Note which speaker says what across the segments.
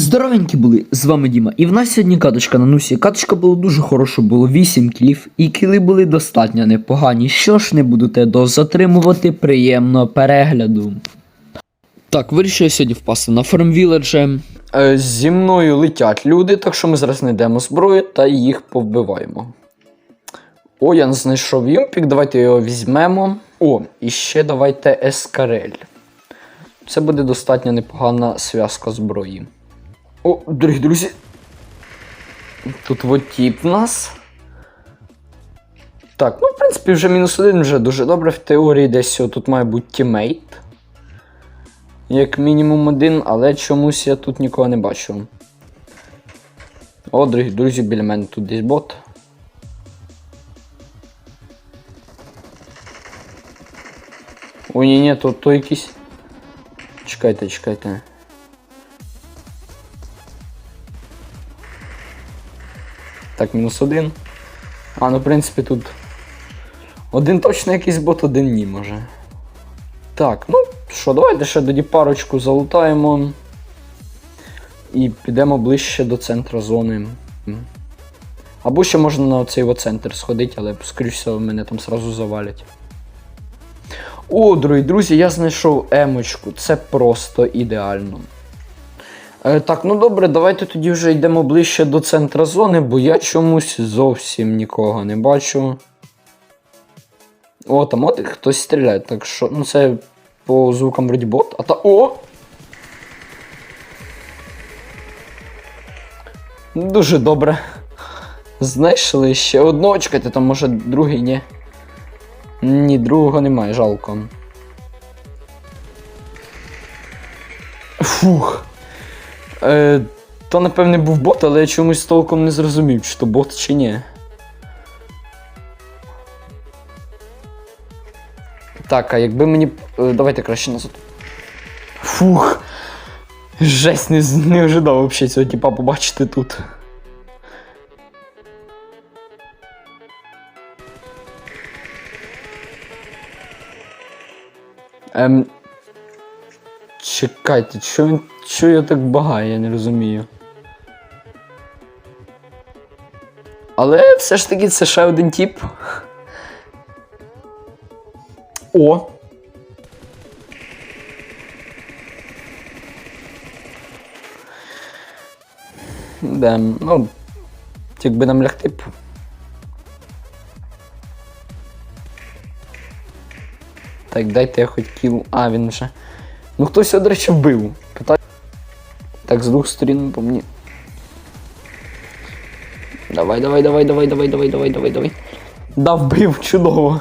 Speaker 1: Здоровенькі були, з вами Діма. І в нас сьогодні каточка на нусі. Каточка була дуже хороша, було 8 кілів, і кіли були достатньо непогані. Що ж не буду те до приємного перегляду. Так, вирішив я сьогодні впасти на фармвіледже.
Speaker 2: Е, зі мною летять люди, так що ми зараз знайдемо зброю та їх повбиваємо. О, я знайшов юмпік, давайте його візьмемо. О, і ще давайте ескарель. Це буде достатньо непогана зв'язка зброї. О, дорогі друзі. Тут от тіп в нас. Так, ну, в принципі, вже мінус один, вже дуже добре. В теорії десь тут має бути тімейт. Як мінімум один, але чомусь я тут нікого не бачу. О, дорогі друзі, біля мене тут десь бот. Ой, ні, ні, то, то якийсь. Чекайте, чекайте. Так, мінус один. А, ну в принципі тут. Один точно якийсь бот, один ні, може. Так, ну що, давайте ще тоді парочку залутаємо. І підемо ближче до центру зони. Або ще можна на цей от центр сходити, але, скоріш всього, мене там сразу завалять. О, дорогі друзі, я знайшов емочку. Це просто ідеально. Е, так, ну добре, давайте тоді вже йдемо ближче до центра зони, бо я чомусь зовсім нікого не бачу. О, там от хтось стріляє, так що. Ну це по звукам вроді бот. А та. О! Дуже добре. Знайшли ще одного. Чекайте, там може другий ні. Ні, другого немає, жалко. Фух. Е, то, напевне, був бот, але я чомусь толком не зрозумів, чи то бот чи ні. Так, а якби мені. е, Давайте краще назад. Фух. Жесть, не, не ожидав взагалі цього типа побачити тут. Ем. Чекайте, що він. Що я так багаю, я не розумію. Але все ж таки це ще один тип. О! Да, ну, якби нам лягти б. Так, дайте я хоч кіл. А, він вже. Ну хтось до речі, вбив. Питаю. Так, з двох сторін по мені. Давай, давай, давай, давай, давай, давай, давай, давай, давай. Да, вбив, чудово.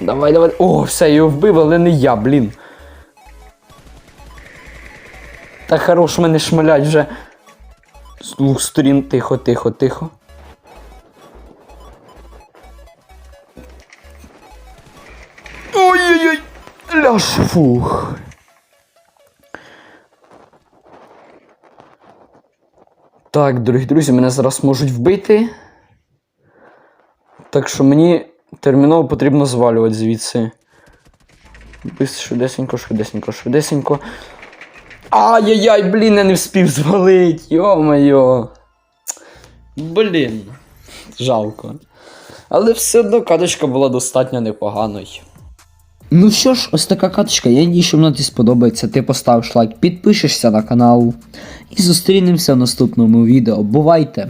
Speaker 2: Давай, давай. О, все, його вбив, але не я, блін. Та хорош мене шмалять вже. З двох сторін, тихо, тихо, тихо. Ляж, фух. Так, дорогі друзі, мене зараз можуть вбити. Так що мені терміново потрібно звалювати звідси. Швидесенько, швидесенько, швидесенько. Ай-яй-яй, блін, я не вспів звалити, йо-моє. Блін. Жалко. Але все одно каточка була достатньо непоганою.
Speaker 1: Ну що ж, ось така каточка. Я надію, що вона тобі сподобається. Ти поставиш лайк, підпишешся на канал. І зустрінемося в наступному відео. Бувайте!